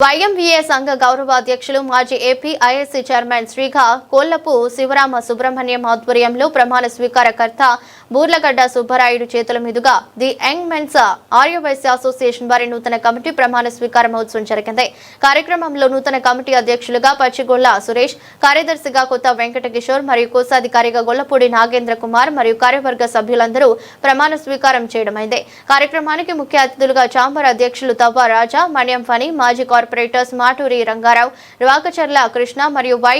వైఎంవీఏ సంఘ గౌరవ అధ్యక్షులు మాజీ ఏపీ ఐఎస్సీ చైర్మన్ శ్రీగా కోల్లపు శివరామ సుబ్రహ్మణ్యం ఆధ్వర్యంలో ప్రమాణ స్వీకారకర్త బూర్లగడ్డ సుబ్బరాయుడు చేతుల మీదుగా the young men's Aryavaishya association వారి నూతన కమిటీ ప్రమాణ స్వీకార మహోత్సవం జరిగింది. కార్యక్రమంలో నూతన కమిటీ అధ్యక్షులుగా పచ్చిగొల్ల సురేష్ కార్యదర్శిగా కొత్త వెంకట కిషోర్ మరియు కోశాధికారిగా గొల్లపూడి నాగేంద్ర కుమార్ మరియు కార్యవర్గ సభ్యులందరూ ప్రమాణ స్వీకారం చేయడమైంది. కార్యక్రమానికి ముఖ్య అతిథులుగా చాంబర్ అధ్యక్షులు తవ్వ రాజా మణ్యం ఫణి మాజీ కార్పొరేటర్స్ మాటూరి రంగారావు రాకచర్ల కృష్ణ మరియు వై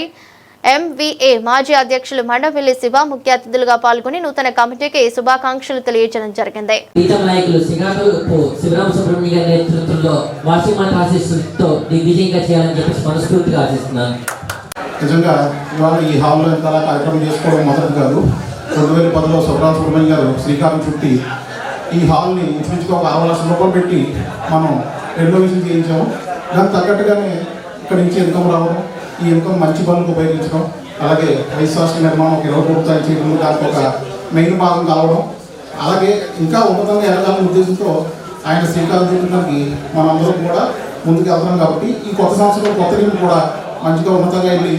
ఎంవిఏ మాజీ అధ్యక్షులు మండవెల్లి శివ ముఖ్య అతిథులుగా పాల్గొని నూతన కమిటీకి శుభాకాంక్షలు తెలియజేయడం జరిగింది. నిజంగా ఇవాళ ఈ హాల్లో ఇంతలా కార్యక్రమం చేసుకోవడం మొదటి కాదు. రెండు వేల పదిలో సుబ్రహ్మ సుబ్రహ్మణ్యం గారు శ్రీకారం చుట్టి ఈ హాల్ని ఇంచుమించుగా ఒక అరవై లక్షల రూపాయలు పెట్టి మనం రెనోవేషన్ చేయించాము. దానికి తగ్గట్టుగానే ఇక్కడి నుంచి ఇన్కమ్ రావడం ఈ ఇన్కమ్ మంచి పనులకు ఉపయోగించడం అలాగే వైస్ నిర్మాణం ఒక ఇరవై రూపాయలు చేయడం దానికి ఒక మెయిన్ భాగం కావడం. అలాగే ఇంకా ఉన్నతంగా ఎదగాలనే ఉద్దేశంతో ఆయన శ్రీకారం చుట్టడానికి మనందరం కూడా ముందుకు వెళ్తున్నాం కాబట్టి ఈ కొత్త సంవత్సరం కొత్త టీం కూడా మంచిగా ఉన్నతంగా వెళ్ళి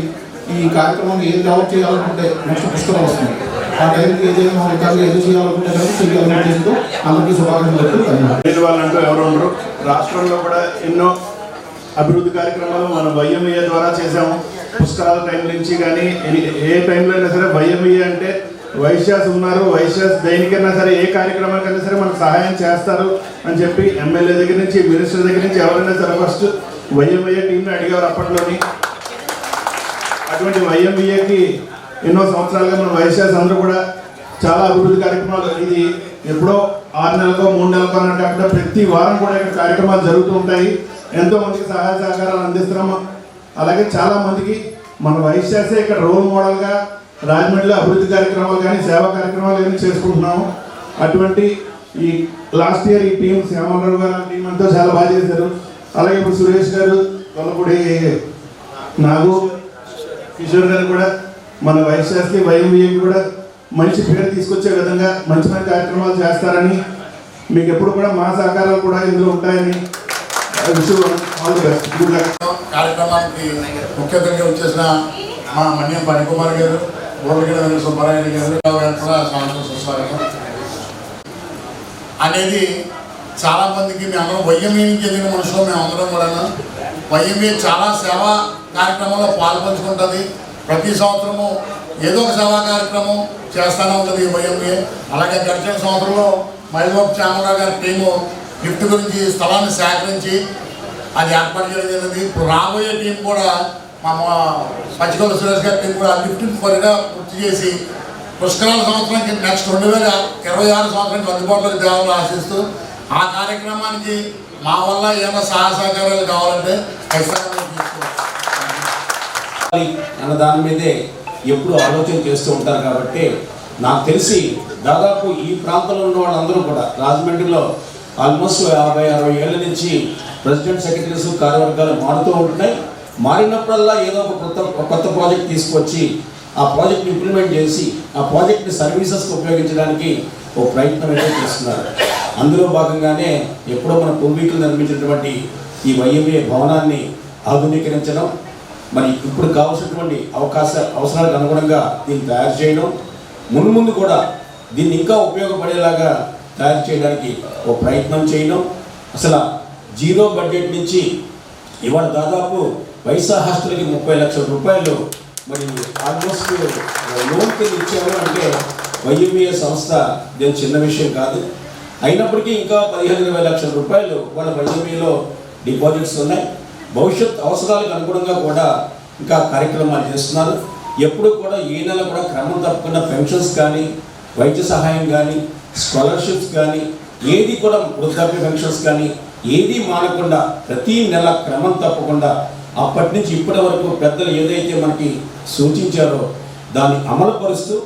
ఈ కార్యక్రమాన్ని ఏది డెవలప్ చేయాలనుకుంటే నెక్స్ట్ పుస్తకం వస్తుంది. ఆ టైంకి ఏదైనా మనం ఏది చేయాలనుకుంటే కనుక చేయాలనే ఉద్దేశంతో అందరికీ శుభాకాంక్షలు ధన్యవాదాలు. ఎవరు ఉండరు. రాష్ట్రంలో కూడా ఎన్నో అభివృద్ధి కార్యక్రమాలు మనం వైఎంఏ ద్వారా చేసాము పుస్తకాల టైం నుంచి కానీ ఎని- ఏ టైంలో అయినా సరే వైఎంఏ అంటే వైశ్యాస్ ఉన్నారు వైశ్యాస్ దేనికైనా సరే ఏ కార్యక్రమానికైనా సరే మనకు సహాయం చేస్తారు అని చెప్పి ఎమ్మెల్యే దగ్గర నుంచి మినిస్టర్ దగ్గర నుంచి ఎవరైనా సరే ఫస్ట్ వైఎంఏ టీంని అడిగారు అప్పట్లోని. అటువంటి వైఎంఏకి ఎన్నో సంవత్సరాలుగా మన వైశ్యాస్ అందరూ కూడా చాలా అభివృద్ధి కార్యక్రమాలు ఇది ఎప్పుడో ఆరు నెలలకో మూడు నెలలకో అన్నట్టు ప్రతి వారం కూడా ఇక్కడ కార్యక్రమాలు జరుగుతూ ఉంటాయి. ఎంతో మందికి సహాయ సహకారాలు అందిస్తున్నాము. అలాగే చాలా మందికి మన వైశ్యాసే ఇక్కడ రోల్ మోడల్గా రాజమండ్రిలో అభివృద్ధి కార్యక్రమాలు కానీ సేవా కార్యక్రమాలు కానీ చేసుకుంటున్నాము. అటువంటి ఈ లాస్ట్ ఇయర్ ఈ టీం శ్యామలరావు గారు టీం అంతా చాలా బాగా చేశారు. అలాగే ఇప్పుడు సురేష్ గారు కొల్లపూడి నాగు కిషోర్ గారు కూడా మన వైశ్యాస్కి వైఎంఏకి కూడా మంచి పేరు తీసుకొచ్చే విధంగా మంచి మంచి కార్యక్రమాలు చేస్తారని మీకు ఎప్పుడు కూడా మా సహకారాలు కూడా ఇందులో ఉంటాయని కార్యక్రమానికి ముఖ్య అతిథిగా వచ్చేసిన మా మన్యం పనికుమార్ గారు బోర్లగిడ సుబ్బారాయణ గారు గారు కూడా స్వాగతం సుస్వాగతం అనేది చాలా మందికి మేము అందరం వైఎంఏ నుంచి ఎదిగిన మనుషులు మేము కూడా వైఎంఏ చాలా సేవా కార్యక్రమంలో పాల్పంచుకుంటుంది. ప్రతి సంవత్సరము ఏదో ఒక సేవా కార్యక్రమం చేస్తూనే ఉంటుంది ఈ వైఎంఏ. అలాగే గడిచిన సంవత్సరంలో మైబాబు చామరావు గారి టీము గిఫ్ట్ గురించి స్థలాన్ని సేకరించి అది ఏర్పాటు చేయడం జరిగింది. ఇప్పుడు రాబోయే టీం కూడా మా పచ్చికొల్ల సురేష్ గారి టీం కూడా లిఫ్టింగ్ త్వరగా పూర్తి చేసి పుష్కరాల సంవత్సరానికి నెక్స్ట్ రెండు వేల ఇరవై ఆరు సంవత్సరానికి అందుబాటులోకి తేవాలని ఆశిస్తూ ఆ కార్యక్రమానికి మా వల్ల ఏమైనా సహాయ సహకారాలు కావాలంటే అన్న దాని మీదే ఎప్పుడు ఆలోచన చేస్తూ ఉంటారు కాబట్టి నాకు తెలిసి దాదాపు ఈ ప్రాంతంలో ఉన్న వాళ్ళందరూ కూడా రాజమండ్రిలో ఆల్మోస్ట్ యాభై అరవై ఏళ్ళ నుంచి ప్రెసిడెంట్ సెక్రటరీస్ కార్యవర్గాలు మారుతూ ఉంటున్నాయి. మారినప్పుడల్లా ఏదో ఒక కొత్త కొత్త ప్రాజెక్ట్ తీసుకొచ్చి ఆ ప్రాజెక్ట్ ఇంప్లిమెంట్ చేసి ఆ ప్రాజెక్ట్ని సర్వీసెస్కి ఉపయోగించడానికి ఒక ప్రయత్నం అయితే చేస్తున్నారు. అందులో భాగంగానే ఎప్పుడో మన పూర్వీకులు నిర్మించినటువంటి ఈ వైఎంఏ భవనాన్ని ఆధునీకరించడం మరి ఇప్పుడు కావాల్సినటువంటి అవకాశ అవసరాలకు అనుగుణంగా దీన్ని తయారు చేయడం ముందు ముందు కూడా దీన్ని ఇంకా ఉపయోగపడేలాగా తయారు చేయడానికి ఒక ప్రయత్నం చేయడం. అసలు జీరో బడ్జెట్ నుంచి ఇవాళ దాదాపు వైసా హాస్టల్కి ముప్పై లక్షల రూపాయలు మరి ఆల్మోస్ట్ లోన్ కింద ఇచ్చాము అంటే వైఎంఏ సంస్థ దేని చిన్న విషయం కాదు. అయినప్పటికీ ఇంకా పదిహేను ఇరవై లక్షల రూపాయలు వాళ్ళ వైఎంఏలో డిపాజిట్స్ ఉన్నాయి. భవిష్యత్ అవసరాలకు అనుగుణంగా కూడా ఇంకా కార్యక్రమాలు చేస్తున్నారు. ఎప్పుడు కూడా ఏ నెల కూడా క్రమం తప్పకుండా పెన్షన్స్ కానీ వైద్య సహాయం కానీ స్కాలర్షిప్స్ కానీ ఏది కూడా వృద్ధాప్య పెన్షన్స్ కానీ ఏది మానకుండా ప్రతి నెల క్రమం తప్పకుండా అప్పటి నుంచి ఇప్పటి వరకు పెద్దలు ఏదైతే మనకి సూచించారో దాన్ని అమలుపరుస్తూ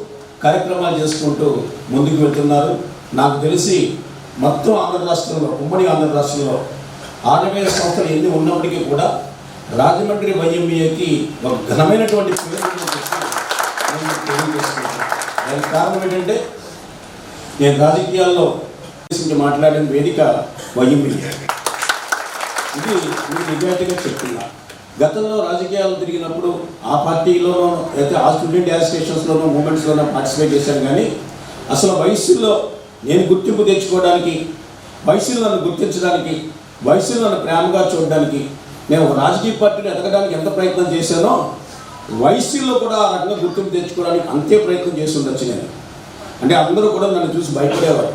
కార్యక్రమాలు చేసుకుంటూ ముందుకు వెళ్తున్నారు. నాకు తెలిసి మొత్తం ఆంధ్ర రాష్ట్రంలో ఉమ్మడి ఆంధ్ర రాష్ట్రంలో ఆర్యవేద సంస్థలు ఎన్ని ఉన్నప్పటికీ కూడా రాజమండ్రి వైఎంఏకి ఒక ఘనమైనటువంటి పేరు ఉందని దానికి కారణం ఏంటంటే నేను రాజకీయాల్లో మాట్లాడిన వేదిక వైఎంపీ. ఇది మీకు నిజాయితీగా చెప్తున్నా. గతంలో రాజకీయాలు తిరిగినప్పుడు ఆ పార్టీలోనూ అయితే ఆ స్టూడెంట్ అసోసియేషన్స్లోనూ మూమెంట్స్లోనూ పార్టిసిపేట్ చేశాను కానీ అసలు వయసులో నేను గుర్తింపు తెచ్చుకోవడానికి వయసులో నన్ను గుర్తించడానికి వయసులో నన్ను ప్రేమగా చూడడానికి నేను ఒక రాజకీయ పార్టీని ఎదగడానికి ఎంత ప్రయత్నం చేశానో వయసులో కూడా ఆ రకంగా గుర్తింపు తెచ్చుకోవడానికి అంతే ప్రయత్నం చేసి ఉండొచ్చు నేను. అంటే అందరూ కూడా నన్ను చూసి భయపడేవారు.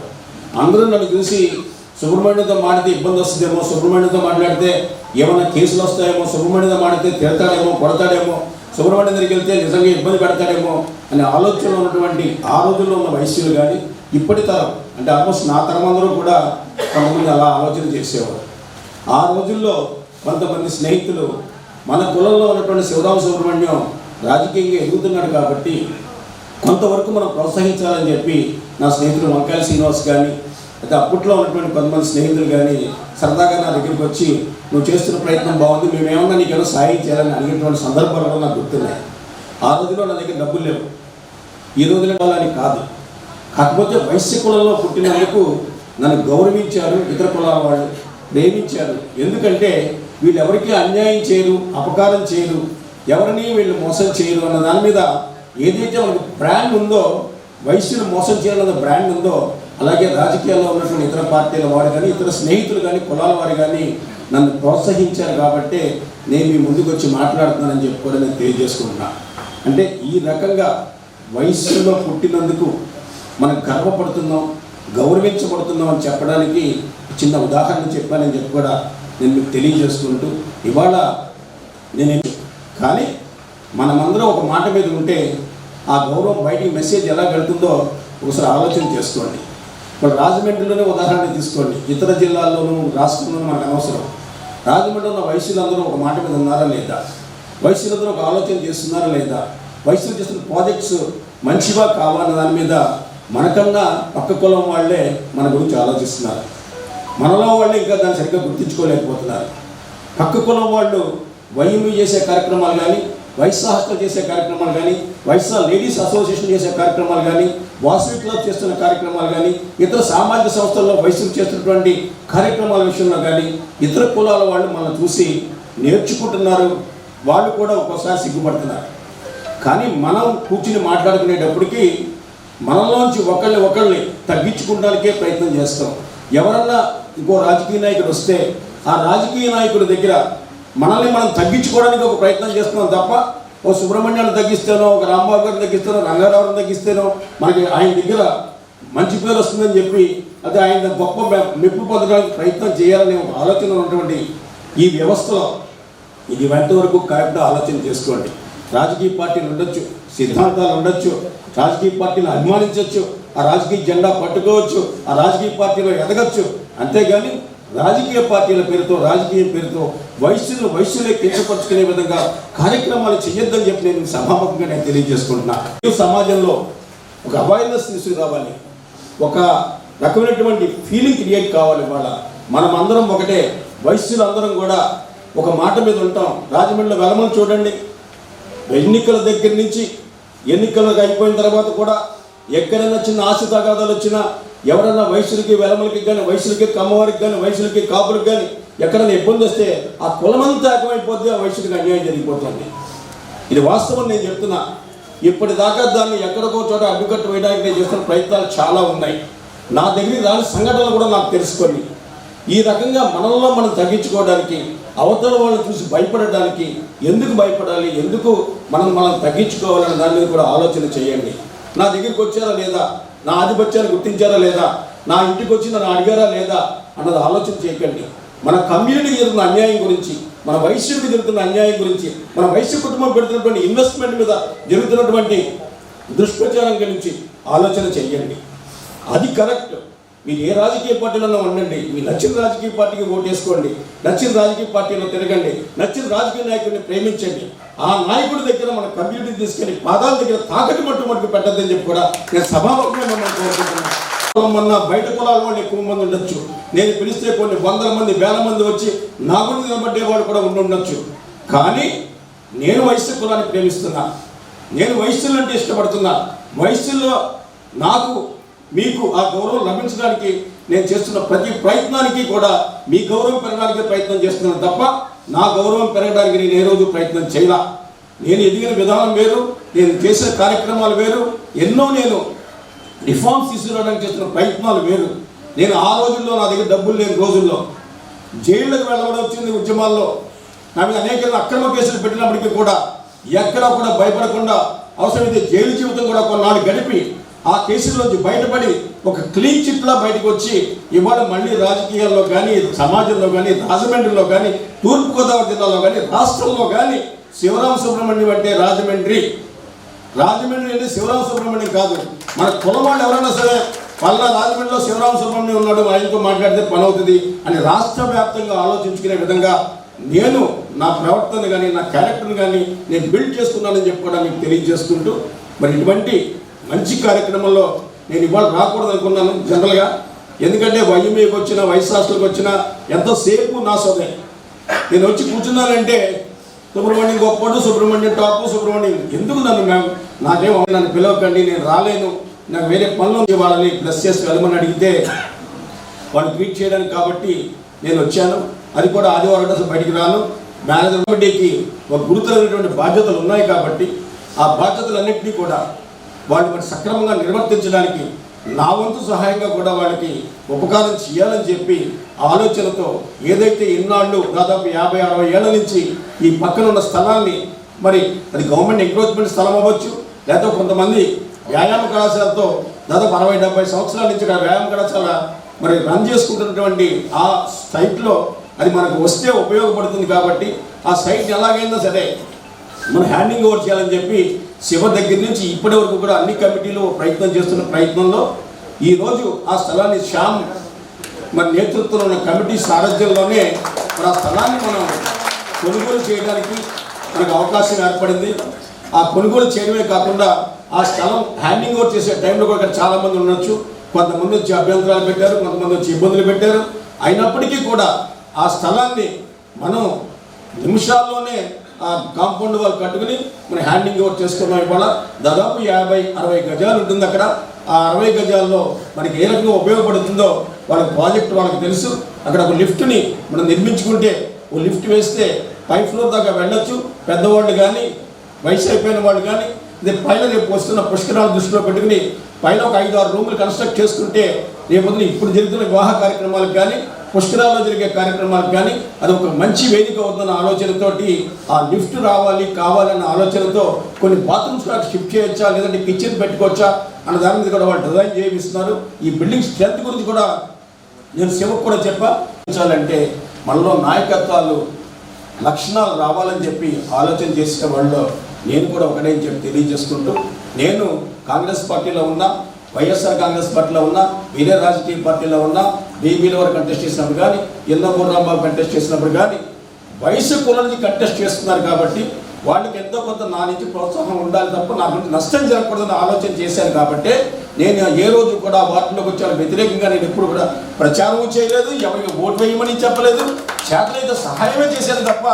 అందరూ నన్ను చూసి సుబ్రహ్మణ్యంతో మాడితే ఇబ్బంది వస్తుందేమో సుబ్రహ్మణ్యంతో మాట్లాడితే ఏమైనా కేసులు వస్తాయేమో సుబ్రహ్మణ్యంతో మాడితే తిడతాడేమో కొడతాడేమో సుబ్రహ్మణ్యం దగ్గరికి వెళ్తే నిజంగా ఇబ్బంది పెడతాడేమో అనే ఆలోచనలో ఉన్నటువంటి ఆ రోజుల్లో ఉన్న వయస్సులు కానీ ఇప్పటి తరం అంటే ఆల్మోస్ట్ నా తరం అందరూ కూడా కొంతమంది అలా ఆలోచన చేసేవారు. ఆ రోజుల్లో కొంతమంది స్నేహితులు మన కులంలో ఉన్నటువంటి శివరామ సుబ్రహ్మణ్యం రాజకీయంగా ఎదుగుతున్నాడు కాబట్టి కొంతవరకు మనం ప్రోత్సహించాలని చెప్పి నా స్నేహితుడు వంకాయల శ్రీనివాస్ కానీ అయితే అప్పట్లో ఉన్నటువంటి కొంతమంది స్నేహితులు కానీ సరదాగా నా దగ్గరికి వచ్చి నువ్వు చేస్తున్న ప్రయత్నం బాగుంది మేమేమన్నా నీకేమో నీకు సాయం చేయాలని అడిగినటువంటి సందర్భాలు కూడా నాకు గుర్తున్నాయి. ఆ రోజులో నా దగ్గర డబ్బులు లేవు. ఈ రోజున వాళ్ళని కాదు. కాకపోతే వైశ్య కులంలో పుట్టినందుకు నన్ను గౌరవించారు ఇతర కులాల వాళ్ళు ప్రేమించారు. ఎందుకంటే వీళ్ళు ఎవరికి అన్యాయం చేయరు అపకారం చేయరు ఎవరిని వీళ్ళు మోసం చేయరు అన్న దాని మీద ఏదైతే మనకు బ్రాండ్ ఉందో వైశ్యులు మోసం చేయాలన్న బ్రాండ్ ఉందో అలాగే రాజకీయాల్లో ఉన్నటువంటి ఇతర పార్టీల వారు కానీ ఇతర స్నేహితులు కానీ కులాల వారు కానీ నన్ను ప్రోత్సహించారు కాబట్టి నేను మీ ముందుకు వచ్చి మాట్లాడుతున్నానని చెప్పి కూడా నేను తెలియజేసుకుంటున్నా. అంటే ఈ రకంగా వయస్సులో పుట్టినందుకు మనం గర్వపడుతున్నాం గౌరవించబడుతున్నాం అని చెప్పడానికి చిన్న ఉదాహరణ చెప్పానని చెప్పి కూడా నేను మీకు తెలియజేసుకుంటూ ఇవాళ నేను కానీ మనమందరం ఒక మాట మీద ఉంటే ఆ గౌరవం బయటికి మెసేజ్ ఎలా వెళ్తుందో ఒకసారి ఆలోచన చేసుకోండి. ఇప్పుడు రాజమండ్రిలోనే ఉదాహరణ తీసుకోండి. ఇతర జిల్లాల్లోనూ రాష్ట్రంలోనూ మనకు అనవసరం. రాజమండ్రిలో ఉన్న వయసులందరూ ఒక మాట మీద ఉన్నారా లేదా? వయసులందరూ ఒక ఆలోచన చేస్తున్నారా లేదా? వయసులు చేస్తున్న ప్రాజెక్ట్స్ మంచివా కావాలన్న దాని మీద మనకన్నా పక్క కులం వాళ్ళే మన గురించి ఆలోచిస్తున్నారు. మనలో వాళ్ళు ఇంకా దాన్ని సరిగ్గా గుర్తించుకోలేకపోతున్నారు. పక్క కులం వాళ్ళు వైఎంయూ చేసే కార్యక్రమాలు కానీ వైశ్య హాస్టల్ చేసే కార్యక్రమాలు కానీ వైశ్య లేడీస్ అసోసియేషన్ చేసే కార్యక్రమాలు కానీ వాసవి క్లబ్ చేస్తున్న కార్యక్రమాలు కానీ ఇతర సామాజిక సంస్థల్లో వయసుకు చేస్తున్నటువంటి కార్యక్రమాల విషయంలో కానీ ఇతర కులాల వాళ్ళు మనం చూసి నేర్చుకుంటున్నారు. వాళ్ళు కూడా ఒక్కోసారి సిగ్గుపడుతున్నారు. కానీ మనం కూర్చుని మాట్లాడుకునేటప్పటికి మనలోంచి ఒకళ్ళని ఒకళ్ళని తగ్గించుకోవడానికే ప్రయత్నం చేస్తాం. ఎవరన్నా ఇంకో రాజకీయ నాయకుడు వస్తే ఆ రాజకీయ నాయకుడి దగ్గర మనల్ని మనం తగ్గించుకోవడానికి ఒక ప్రయత్నం చేస్తున్నాం తప్ప ఓ సుబ్రహ్మణ్యాన్ని తగ్గిస్తేనో ఒక రాంబాబు గారిని తగ్గిస్తేనో రంగారావుని తగ్గిస్తేనో మనకి ఆయన దగ్గర మంచి పేరు వస్తుందని చెప్పి అదే ఆయన గొప్ప మెప్పు పొందడానికి ప్రయత్నం చేయాలనే ఒక ఆలోచన ఉన్నటువంటి ఈ వ్యవస్థలో ఇది ఎంతవరకు కరెక్ట్గా ఆలోచన చేసుకోండి. రాజకీయ పార్టీలు ఉండొచ్చు సిద్ధాంతాలు ఉండొచ్చు రాజకీయ పార్టీని అభిమానించవచ్చు ఆ రాజకీయ జెండా పట్టుకోవచ్చు ఆ రాజకీయ పార్టీలో ఎదగచ్చు అంతేగాని రాజకీయ పార్టీల పేరుతో రాజకీయ పేరుతో వైశ్యులు వైశ్యులే కించపరుచుకునే విధంగా కార్యక్రమాలు చేయొద్దని చెప్పి నేను సభాముఖంగా నేను తెలియజేసుకుంటున్నా. ఈ సమాజంలో ఒక అవేర్నెస్ తీసుకురావాలి. ఒక రకమైనటువంటి ఫీలింగ్ క్రియేట్ కావాలి ఇవాళ. మనం అందరం ఒకటే వైశ్యులందరం అందరం కూడా ఒక మాట మీద ఉంటాం. రాజమండ్రిలో వెలమని చూడండి. ఎన్నికల దగ్గర నుంచి ఎన్నికలు అయిపోయిన తర్వాత కూడా ఎక్కడైనా చిన్న ఆశ తగాదాలు వచ్చినా ఎవరైనా వయసులకి వెలమలకి కానీ వయసులకి కమ్మవారికి కానీ వయసులకి కాపులకు కానీ ఎక్కడైనా ఇబ్బంది వస్తే ఆ కులమంతా ఏకమైపోద్ది ఆ వయసుకి అన్యాయం జరిగిపోతుంది. ఇది వాస్తవం నేను చెప్తున్నా. ఇప్పటిదాకా దాన్ని ఎక్కడికో చోట అడ్డుకట్టు వేయడానికి నేను చేస్తున్న ప్రయత్నాలు చాలా ఉన్నాయి. నా దగ్గర దాని సంఘటనలు కూడా నాకు తెలుసుకోండి ఈ రకంగా మనల్లో మనం తగ్గించుకోవడానికి అవతల వాళ్ళని చూసి భయపడడానికి ఎందుకు భయపడాలి ఎందుకు మనం మనం తగ్గించుకోవాలనే దాని మీద కూడా ఆలోచన చేయండి. నా దగ్గరికి వచ్చారా లేదా? నా ఆధిపత్యాన్ని గుర్తించారా లేదా? నా ఇంటికి వచ్చి నన్ను అడిగారా లేదా? అన్నది ఆలోచన చేయకండి. మన కమ్యూనిటీకి జరుగుతున్న అన్యాయం గురించి మన వైశ్యుడికి జరుగుతున్న అన్యాయం గురించి మన వైశ్య కుటుంబం పెడుతున్నటువంటి ఇన్వెస్ట్మెంట్ మీద జరుగుతున్నటువంటి దుష్ప్రచారం గురించి ఆలోచన చెయ్యండి అది కరెక్ట్ మీరు ఏ రాజకీయ పార్టీలో ఉండండి. మీ నచ్చిన రాజకీయ పార్టీకి ఓటేసుకోండి నచ్చిన రాజకీయ పార్టీలో తిరగండి. నచ్చిన రాజకీయ నాయకుడిని ప్రేమించండి. ఆ నాయకుడి దగ్గర మన కమ్యూనిటీ తీసుకెళ్ళి పాదాల దగ్గర తాకటి మట్టు మట్టుకు పెట్టద్దని చెప్పి కూడా నేను సభాముఖంగా మిమ్మల్ని కోరుకుంటున్నాను. కులం బయట కులాల వాళ్ళు ఎక్కువ మంది ఉండొచ్చు. నేను పిలిస్తే కొన్ని వందల మంది వేల మంది వచ్చి నా గురించి నిలబడ్డేవాడు కూడా ఉండి ఉండొచ్చు. కానీ నేను వైశ్య కులాన్ని ప్రేమిస్తున్నా. నేను వైశ్యులు అంటే ఇష్టపడుతున్నా. వైశ్యుల్లో నాకు మీకు ఆ గౌరవం లభించడానికి నేను చేస్తున్న ప్రతి ప్రయత్నానికి కూడా మీ గౌరవం పెరగడానికి ప్రయత్నం చేస్తున్నాను తప్ప నా గౌరవం పెరగడానికి నేను ఏ రోజు ప్రయత్నం చేయలా. నేను ఎదిగిన విధానం వేరు నేను చేసిన కార్యక్రమాలు వేరు ఎన్నో నేను రిఫార్మ్స్ తీసుకురావడానికి చేస్తున్న ప్రయత్నాలు వేరు. నేను ఆ రోజుల్లో నా దగ్గర డబ్బులు లేని రోజుల్లో జైళ్ళకు వెళ్ళడం వచ్చింది ఉద్యమాల్లో. నా మీద అనేక అక్రమ కేసులు పెట్టినప్పటికీ కూడా ఎక్కడా కూడా భయపడకుండా అవసరమైతే జైలు జీవితం కూడా కొన్నాళ్ళు గడిపి ఆ కేసులోంచి బయటపడి ఒక క్లీన్ చిట్లా బయటకు వచ్చి ఇవాళ మళ్ళీ రాజకీయాల్లో కానీ సమాజంలో కానీ రాజమండ్రిలో కానీ తూర్పుగోదావరి జిల్లాలో కానీ రాష్ట్రంలో కానీ శివరామ సుబ్రహ్మణ్యం అంటే రాజమండ్రి. రాజమండ్రి అంటే శివరామ సుబ్రహ్మణ్యం కాదు. మన కులం వాళ్ళు ఎవరైనా సరే పల్లా రాజమండ్రిలో శివరామ సుబ్రహ్మణ్యం ఉన్నాడు ఆయనతో మాట్లాడితే పని అవుతుంది అని రాష్ట్ర వ్యాప్తంగా ఆలోచించుకునే విధంగా నేను నా ప్రవర్తన కానీ నా క్యారెక్టర్ని కానీ నేను బిల్డ్ చేసుకున్నానని చెప్పుకోవడానికి తెలియజేసుకుంటూ మరి ఇటువంటి మంచి కార్యక్రమంలో నేను ఇవాళ రాకూడదు అనుకున్నాను జనరల్గా ఎందుకంటే వైఎంఏకి వచ్చిన వైస్ హాస్టల్కి వచ్చిన ఎంతోసేపు నా సోదరి నేను వచ్చి కూర్చున్నానంటే సుబ్రహ్మణ్యం గొప్పడు సుబ్రహ్మణ్యం టాపు సుబ్రహ్మణ్యం ఎందుకు నన్ను మ్యామ్? నాకేం నన్ను పిలవకండి నేను రాలేను. నాకు వేరే పనులు ఇవ్వాలని ప్లస్ చేసి వెళ్ళమని అడిగితే వాళ్ళు ట్వీట్ చేయడానికి కాబట్టి నేను వచ్చాను. అది కూడా ఆదివారం అసలు బయటికి రాను. మేనేజర్ కమిటీకి ఒక గురుతరమైనటువంటి బాధ్యతలు ఉన్నాయి కాబట్టి ఆ బాధ్యతలన్నింటినీ కూడా వాళ్ళు మరి సక్రమంగా నిర్వర్తించడానికి నా వంతు సహాయంగా కూడా వాళ్ళకి ఉపకారం చేయాలని చెప్పి ఆలోచనతో ఏదైతే ఇన్నాళ్ళు దాదాపు యాభై అరవై ఏళ్ళ నుంచి ఈ పక్కన ఉన్న స్థలాన్ని మరి అది గవర్నమెంట్ ఎంక్రోచ్మెంట్ స్థలం అవ్వచ్చు లేదా కొంతమంది వ్యాయామ కళాశాలతో దాదాపు అరవై డెబ్బై సంవత్సరాల నుంచి వ్యాయామ కళాశాల మరి రన్ చేసుకుంటున్నటువంటి ఆ సైట్లో అది మనకు వస్తే ఉపయోగపడుతుంది కాబట్టి ఆ సైట్ ఎలాగైందో సరే మనం హ్యాండింగ్ ఓవర్ చేయాలని చెప్పి శివ దగ్గర నుంచి ఇప్పటి వరకు కూడా అన్ని కమిటీలు ప్రయత్నం చేస్తున్న ప్రయత్నంలో ఈరోజు ఆ స్థలాన్ని శ్యామ్ మరి నేతృత్వంలో ఉన్న కమిటీ సారథ్యంలోనే మరి ఆ స్థలాన్ని మనం కొనుగోలు చేయడానికి మనకు అవకాశం ఏర్పడింది. ఆ కొనుగోలు చేయడమే కాకుండా ఆ స్థలం హ్యాండింగ్ ఓవర్ చేసే టైంలో కూడా ఇక్కడ చాలా మంది ఉండొచ్చు. కొంతమంది వచ్చి అభ్యంతరాలు పెట్టారు కొంతమంది వచ్చి ఇబ్బందులు పెట్టారు. అయినప్పటికీ కూడా ఆ స్థలాన్ని మనం నిమిషాల్లోనే ఆ కాంపౌండ్ వాళ్ళు కట్టుకుని మనం హ్యాండింగ్ ఓవర్ చేసుకున్నాం ఇవాళ. దాదాపు యాభై అరవై గజాలు ఉంటుంది అక్కడ. ఆ అరవై గజాల్లో మనకి ఏ రకంగా ఉపయోగపడుతుందో వాళ్ళకి ప్రాజెక్ట్ వాళ్ళకి తెలుసు. అక్కడ ఒక లిఫ్ట్ని మనం నిర్మించుకుంటే ఓ లిఫ్ట్ వేస్తే పై ఫ్లోర్ దాకా వెళ్ళొచ్చు. పెద్దవాళ్ళు కానీ వయసు అయిపోయిన వాళ్ళు కానీ ఇది పైన రేపు వస్తున్న పుష్కరాలు దృష్టిలో పెట్టుకుని పైన ఒక ఐదు ఆరు రూములు కన్స్ట్రక్ట్ చేసుకుంటే రేపొద్దున ఇప్పుడు జరుగుతున్న వివాహ కార్యక్రమాలకు కానీ పుష్కరాల్లో జరిగే కార్యక్రమాలకు కానీ అది ఒక మంచి వేదిక అవుతున్న ఆలోచనతోటి ఆ లిఫ్ట్ రావాలి కావాలన్న ఆలోచనతో కొన్ని బాత్రూమ్స్ కూడా షిఫ్ట్ చేయొచ్చా లేదంటే కిచెన్ పెట్టుకోవచ్చా అన్న దాని మీద కూడా వాళ్ళు డిజైన్ చేయిస్తున్నారు. ఈ బిల్డింగ్ స్ట్రెంత్ గురించి కూడా నేను శివకు కూడా చెప్పాలంటే మనలో నాయకత్వాలు లక్షణాలు రావాలని చెప్పి ఆలోచన చేసిన వాళ్ళు నేను కూడా ఒకటే చెప్పి తెలియజేసుకుంటూ నేను కాంగ్రెస్ పార్టీలో ఉన్నా వైఎస్ఆర్ కాంగ్రెస్ పార్టీలో ఉన్నా వేరే రాజకీయ పార్టీలో ఉన్నా బీబీల వరకు కంటెస్ట్ చేసినప్పుడు కానీ ఎన్నో రాంబాబు కంటెస్ట్ చేసినప్పుడు కానీ వయసు కులని కంటెస్ట్ చేస్తున్నారు కాబట్టి వాళ్ళకి ఎంతో కొంత నా నుంచి ప్రోత్సాహం ఉండాలి తప్ప నా గురించి నష్టం జరగకూడదని ఆలోచన చేశాను కాబట్టి నేను ఏ రోజు కూడా వార్డులోకి వచ్చాను వ్యతిరేకంగా నేను ఎప్పుడు కూడా ప్రచారం చేయలేదు ఎవరికి ఓటు వేయమని చెప్పలేదు. చేతనైతే సహాయమే చేశాను తప్ప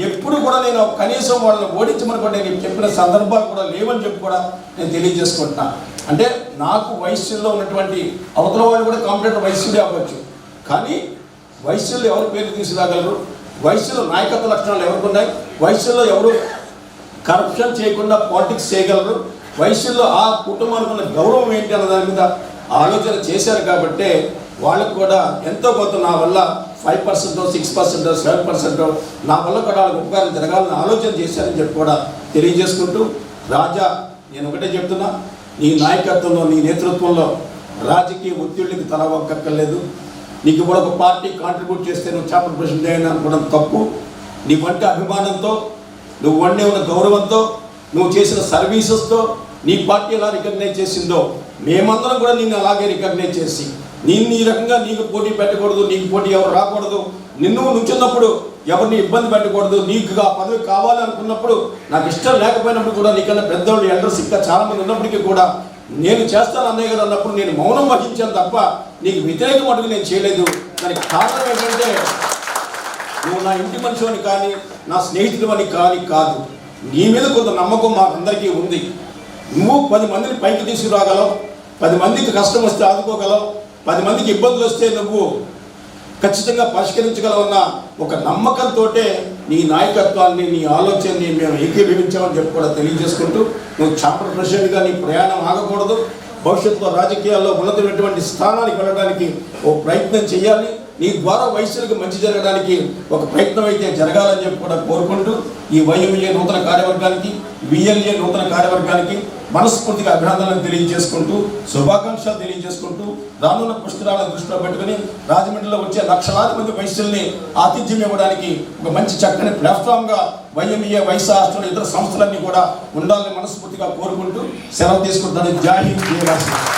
ఎప్పుడు కూడా నేను కనీసం వాళ్ళని ఓడించమని కూడా నేను చెప్పిన సందర్భాలు కూడా లేవని చెప్పి కూడా నేను తెలియజేసుకుంటున్నాను అంటే నాకు వయస్సులో ఉన్నటువంటి అవతల వాళ్ళు కూడా కాంపిటేటర్ వయస్సులే అవ్వచ్చు. కానీ వయస్సులో ఎవరు పేరు తీసుకురాగలరు వయసులో నాయకత్వ లక్షణాలు ఎవరికి ఉన్నాయి వయసులో ఎవరు కరప్షన్ చేయకుండా పాలిటిక్స్ చేయగలరు? వయసులో ఆ కుటుంబానికి ఉన్న గౌరవం ఏంటి అన్న దాని మీద ఆలోచన చేశారు కాబట్టి వాళ్ళకు కూడా ఎంతో కొంత నా వల్ల five percent six percent seven percent నా వల్ల కూడా వాళ్ళకి ఉపకారం జరగాలని ఆలోచన చేశారని చెప్పి కూడా తెలియజేసుకుంటూ రాజా నేను ఒకటే చెప్తున్నా నీ నాయకత్వంలో నీ నేతృత్వంలో రాజకీయ ఒత్తిళ్ళకి తల ఒక్కక్కర్లేదు నీకు కూడా ఒక పార్టీ కాంట్రిబ్యూట్ చేస్తే నువ్వు చేపల ప్రెసిడెంట్ అయినా అనుకోవడం తప్పు. నీ వంటి అభిమానంతో నువ్వు వండే ఉన్న గౌరవంతో నువ్వు చేసిన సర్వీసెస్తో నీ పార్టీ ఎలా రికగ్నైజ్ చేసిందో మేమందరం కూడా నిన్ను అలాగే రికగ్నైజ్ చేసి నిన్ను ఈ రకంగా నీకు పోటీ పెట్టకూడదు నీకు పోటీ ఎవరు రాకూడదు నిన్ను నుంచున్నప్పుడు ఎవరిని ఇబ్బంది పెట్టకూడదు నీకు ఆ పదవి కావాలనుకున్నప్పుడు నాకు ఇష్టం లేకపోయినప్పుడు కూడా నీకన్నా పెద్దవాళ్ళు ఎల్డర్స్ ఇంకా చాలా మంది ఉన్నప్పటికీ కూడా నేను చేస్తాను అన్నయ్య గారు అన్నప్పుడు నేను మౌనం వహించాను తప్ప నీకు వ్యతిరేకం అడుగు నేను చేయలేదు. దానికి కారణం ఏంటంటే నువ్వు నా ఇంటి మనిషి కానీ నా స్నేహితుడు అని కానీ కాదు. నీ మీద కొంత నమ్మకం మాకందరికీ ఉంది. నువ్వు పది మందిని పైకి తీసుకురాగలవు. పది మందికి కష్టం వస్తే ఆదుకోగలవు. పది మందికి ఇబ్బందులు వస్తే నువ్వు ఖచ్చితంగా పరిష్కరించగలవన్న ఒక నమ్మకంతో నీ నాయకత్వాన్ని నీ ఆలోచనని మేము ఏకీభవించామని చెప్పి కూడా తెలియజేసుకుంటూ నువ్వు చాంపర్ ప్రెసిడెంట్గా నీ ప్రయాణం ఆగకూడదు. భవిష్యత్తులో రాజకీయాల్లో ఉన్నతమైనటువంటి స్థానానికి వెళ్ళడానికి ఓ ప్రయత్నం చేయాలి. నీ ద్వారా వయసులకు మంచి జరగడానికి ఒక ప్రయత్నం అయితే జరగాలని చెప్పి కూడా కోరుకుంటూ ఈ వైఎంఏ నూతన కార్యవర్గానికి విఎల్ఏ నూతన కార్యవర్గానికి మనస్ఫూర్తిగా అభినందనలు తెలియజేసుకుంటూ శుభాకాంక్షలు తెలియజేసుకుంటూ రానున్న పుష్కరాలను దృష్టిలో పెట్టుకుని రాజమండ్రిలో వచ్చే లక్షలాది మంది వైశ్యుల్ని ఆతిథ్యం ఇవ్వడానికి ఒక మంచి చక్కని ప్లాట్ఫామ్గా వైఎంఏ వైసా హాస్టల్ ఇతర సంస్థలన్నీ కూడా ఉండాలని మనస్ఫూర్తిగా కోరుకుంటూ సెలవు తీసుకుంటాను జై